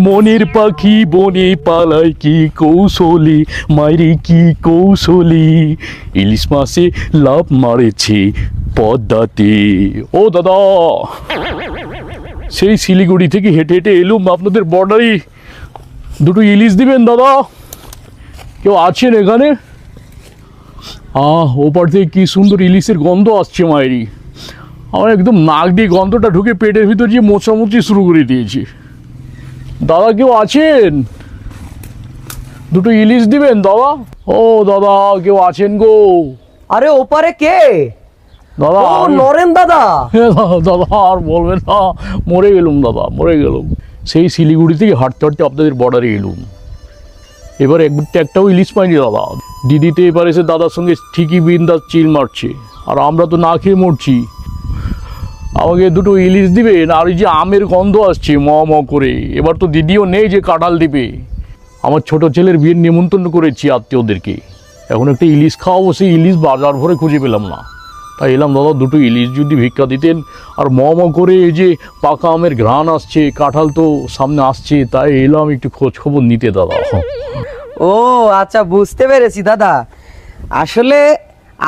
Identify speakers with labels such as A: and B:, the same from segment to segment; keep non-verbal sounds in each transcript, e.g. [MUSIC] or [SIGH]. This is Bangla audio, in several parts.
A: মনের পাখি বনে পালায় কি কৌশলী? মাইরে কি কৌশলী? ইলিশ মাসে লাভ মারেছে পদ্মাতে। ও দাদা! সেই শিলিগুড়ি থেকে হেঁটে হেঁটে এলুম আপনাদের বর্ডারে। দুটো ইলিশ দিবেন, দাদা? কেউ আছেন এখানে? আহ, ওপার থেকে কি সুন্দর ইলিশের গন্ধ আসছে মায়েরি আমার একদম নাক দিয়ে গন্ধটা ঢুকে পেটের ভিতর গিয়ে মোচামুচি শুরু করে দিয়েছে। দাদা কেউ আছেন? দুটো ইলিশ দিবেন দাদা? ও দাদা কেউ আছেন গো।
B: আরে ওপারে কে?
A: দাদা
B: ও নরেন [LAUGHS] দাদা।
A: দাদা আর বলবেন না। মরে গেলুম দাদা মরে গেলুম। সেই শিলিগুড়ি থেকে হাঁটতে হাঁটতে আপনাদের বর্ডারে এলুম। এবার এক একটাও ইলিশ পাইনি দাদা। দিদি তো এবার এসে দাদার সঙ্গে ঠিকই বিন্দাস চিল মারছে। আর আমরা তো না খেয়ে মরছি। আমাকে দুটো ইলিশ দিবেন আর ওই যে আমের গন্ধ আসছে ম ম করে। এবার তো দিদিও নেই যে কাঁঠাল দিবে। আমার ছোট ছেলের বিয়ের নিমন্ত্রণ করেছি আত্মীয়দেরকে। এখন একটা ইলিশ খাওয়াবো, সেই ইলিশ বাজার ভরে খুঁজে পেলাম না। তাই এলাম, দাদা, দুটো ইলিশ যদি ভিক্ষা দিতেন, আর ম ম করে এই যে পাকা আমের ঘ্রাণ আসছে, কাঁঠাল তো সামনে আসছে, তাই এলাম, একটু খোঁজ খবর নিতে, দাদা।
B: ও আচ্ছা বুঝতে পেরেছি, দাদা। আসলে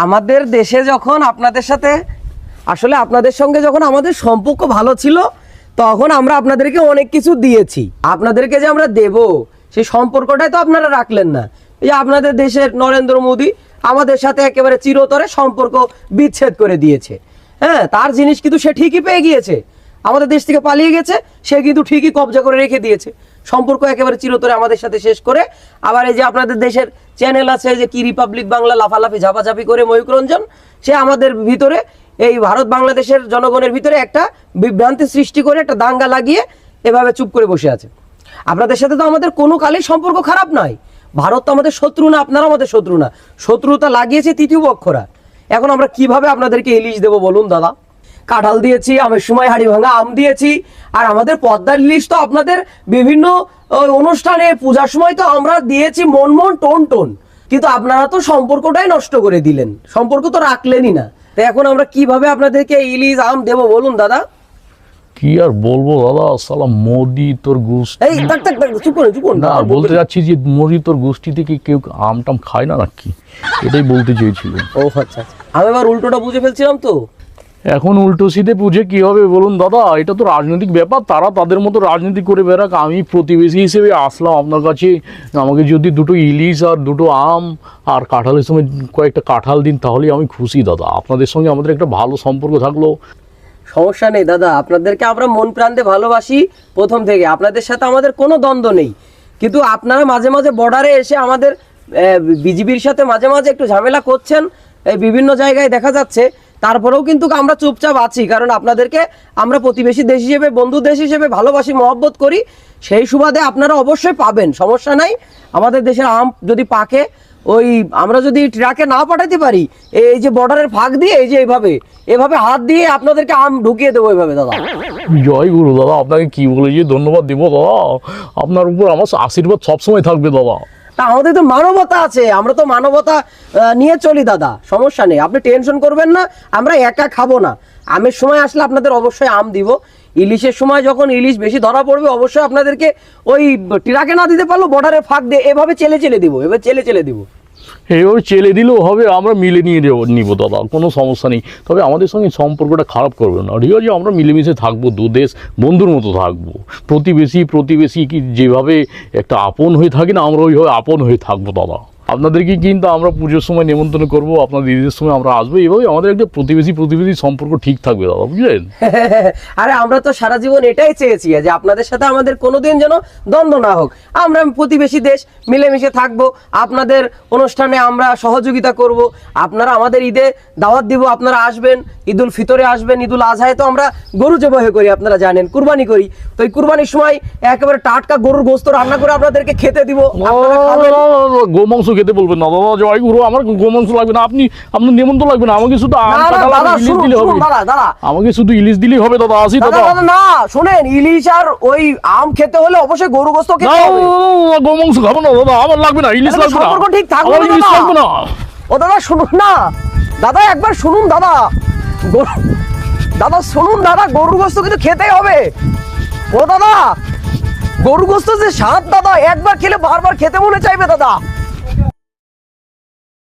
B: আমাদের দেশে যখন আপনাদের সাথে আসলে আপনাদের সঙ্গে যখন আমাদের সম্পর্ক ভালো ছিল, তখন আমরা আপনাদেরকে অনেক কিছু দিয়েছি। আপনাদেরকে যে আমরা দেব, সেই সম্পর্কটাই তো আপনারা রাখলেন না। এই আপনাদের দেশের নরেন্দ্র মোদী আমাদের সাথে একেবারে চিরতরে সম্পর্ক বিচ্ছেদ করে দিয়েছে। হ্যাঁ তার জিনিস কিন্তু সে ঠিকই পেয়ে গিয়েছে। আমাদের দেশ থেকে পালিয়ে গেছে, সে কিন্তু ঠিকই কবজা করে রেখে দিয়েছে। সম্পর্ক একেবারে চিরতরে আমাদের সাথে শেষ করে, আবার এই যে আপনাদের দেশের চ্যানেল আছে যে কি রিপাবলিক বাংলা লাফালাফি, ঝাপাঝাপি করে ময়ূক রঞ্জন, সে আমাদের ভিতরে এই ভারত বাংলাদেশের জনগণের ভিতরে একটা বিভ্রান্তি সৃষ্টি করে একটা দাঙ্গা লাগিয়ে এভাবে চুপ করে বসে আছে। আপনাদের সাথে তো আমাদের কোনো কালেই সম্পর্ক খারাপ নয়। ভারত তো আমাদের শত্রু না, আপনারা আমাদের শত্রু না। শত্রুতা লাগিয়েছে তৃতীয় পক্ষরা। এখন আমরা কীভাবে আপনাদেরকে ইলিশ দেবো বলুন দাদা? কাঁঠাল দিয়েছি, আমের সময় হাড়ি ভাঙা আম দিয়েছি, আর আমাদের পদ্মার ইলিশ তো আপনাদের বিভিন্ন অনুষ্ঠানে, পূজার সময় তো আমরা দিয়েছি মন মন, টোন টোন। কিন্তু আপনারা তো সম্পর্কটাই নষ্ট করে দিলেন। সম্পর্ক তো রাখলেনই না। তাই এখন আমরা কীভাবে আপনাদেরকে ইলিশ আম দেবো বলুন দাদা?
A: কি আর বলব দাদা? সালাম মোদি তোর গোষ্ঠী।
B: এই চুপ করুন চুপ করুন
A: না বলতে যাচ্ছি যে মোদি তোর গোষ্ঠী থেকে কেউ আম টাম খায় না নাকি? এটাই বলতে চেয়েছিলাম
B: ও আচ্ছা আচ্ছা। আমি আবার উল্টোটা বুঝে ফেলছিলাম তো।
A: এখন উল্টো সিধে বুঝে কি হবে বলুন দাদা, এটা তো রাজনৈতিক ব্যাপার, তারা তাদের মতো রাজনীতি করে বেরাক আমি প্রতিবেশী হিসেবে আসলাম আপনার কাছে। আমাকে যদি দুটো ইলিশ আর দুটো আম আর কাঁঠালের সময় কয়েকটা কাঁঠাল দিন তাহলেই আমি খুশি দাদা। আপনাদের সঙ্গে আমাদের একটা ভালো সম্পর্ক থাকল।
B: সমস্যা নেই দাদা, আপনাদেরকে আমরা মন প্রান্তে ভালোবাসি প্রথম থেকে। আপনাদের সাথে আমাদের কোনো দ্বন্দ্ব নেই। কিন্তু আপনারা মাঝে মাঝে বর্ডারে এসে আমাদের বিজিবির সাথে মাঝে মাঝে একটু ঝামেলা করছেন। এই বিভিন্ন জায়গায় দেখা যাচ্ছে তারপরেও কিন্তু আমরা চুপচাপ আছি, কারণ আপনাদেরকে আমরা প্রতিবেশী দেশ হিসেবে, বন্ধু দেশ হিসেবে ভালোবাসি, মহব্বত করি। সেই সুবাদে আপনারা অবশ্যই পাবেন, সমস্যা নাই। আমাদের দেশের আম যদি পাকে, ওই আমরা যদি ট্রাকে না পাঠাতে পারি এই যে বর্ডারের ফাঁক দিয়ে, এই যে এইভাবে এভাবে হাত দিয়ে আপনাদেরকে আম ঢুকিয়ে দেবো এইভাবে দাদা।
A: জয় গুরু, দাদা, আপনাকে কি বলে যে ধন্যবাদ দেবো, দাদা? আপনার উপর আমার আশীর্বাদ সবসময় থাকবে, দাদা।
B: তা আমাদের তো মানবতা আছে, আমরা তো মানবতা নিয়ে চলি দাদা, সমস্যা নেই, আপনি টেনশন করবেন না, আমরা একা খাব না। আমের সময় আসলে আপনাদের অবশ্যই আম দিব, ইলিশের সময় যখন ইলিশ বেশি ধরা পড়বে, অবশ্যই আপনাদেরকে ওই টিরাকে না দিতে পারল বর্ডারে ফাঁক দিয়ে, এভাবে চেলে চেলে দিব এবার চেলে চেলে দিব।
A: এইভাবে চেলে দিলেও হবে, আমরা মিলে নিয়ে নিবো দাদা, কোনো সমস্যা নেই। তবে আমাদের সঙ্গে সম্পর্কটা খারাপ করবে না। ঠিক আছে, আমরা মিলেমিশে থাকব, দু দেশ বন্ধুর মতো থাকব। প্রতিবেশী প্রতিবেশী কি যেভাবে একটা আপন হয়ে থাকি না, আমরা ওইভাবে আপন হয়ে থাকব, দাদা। আপনাদেরকে কিন্তু আমরা পুজোর সময় নিমন্ত্রণ করব আপনার দিদিদের সময় আমরা আসব। এইভাবে আমাদের একটা প্রতিবেশী প্রতিবেশী সম্পর্ক ঠিক থাকবে দাদা বুঝলেন? [LAUGHS]
B: আরে আমরা তো সারা জীবন এটাই চেয়েছি যে আপনাদের সাথে আমাদের কোনোদিন যেন দ্বন্দ্ব না হোক। আমরা প্রতিবেশী দেশ মিলেমিশে থাকব। আপনাদের অনুষ্ঠানে আমরা সহযোগিতা করব। আপনারা আমাদের ঈদে দাওয়াত দিব আপনারা আসবেন। ঈদুল ফিতরে আসবেন ঈদুল আজহায় তো আমরা গরু জবাই করি আপনারা জানেন কুরবানি করি। তো এই কুরবানির সময় একেবারে টাটকা গরুর গোস্ত রান্না করে আপনাদেরকে খেতে দিব।
A: গোমাংস খেতে বলবেন না। দাদা জয় গুরু আমার গোমাংস লাগবে না। আপনি আপনার নিমন্ত্রণ লাগবে না। আমাকে শুধু ইলিশ দিলে হবে। আমাকে শুধু ইলিশ দিলেই হবে দাদা। আসি
B: দাদা না শোনেন ইলিশ আর ওই আম খেতে হলে অবশ্যই গরু গোস্ত খেতে হবে।
A: গোমাংস খাব না দাদা। আমার লাগবে না ইলিশ লাগবে না।
B: ঠিক থাকবে না,
A: ইলিশ লাগবে না।
B: ও দাদা শুনুন না। দাদা একবার শুনুন দাদা। দাদা শুনুন দাদা গরুর গোস্ত কিন্তু খেতেই হবে। ও দাদা গরু গোস্ত যে স্বাদ দাদা একবার খেলে বারবার খেতে মনে চাইবে দাদা।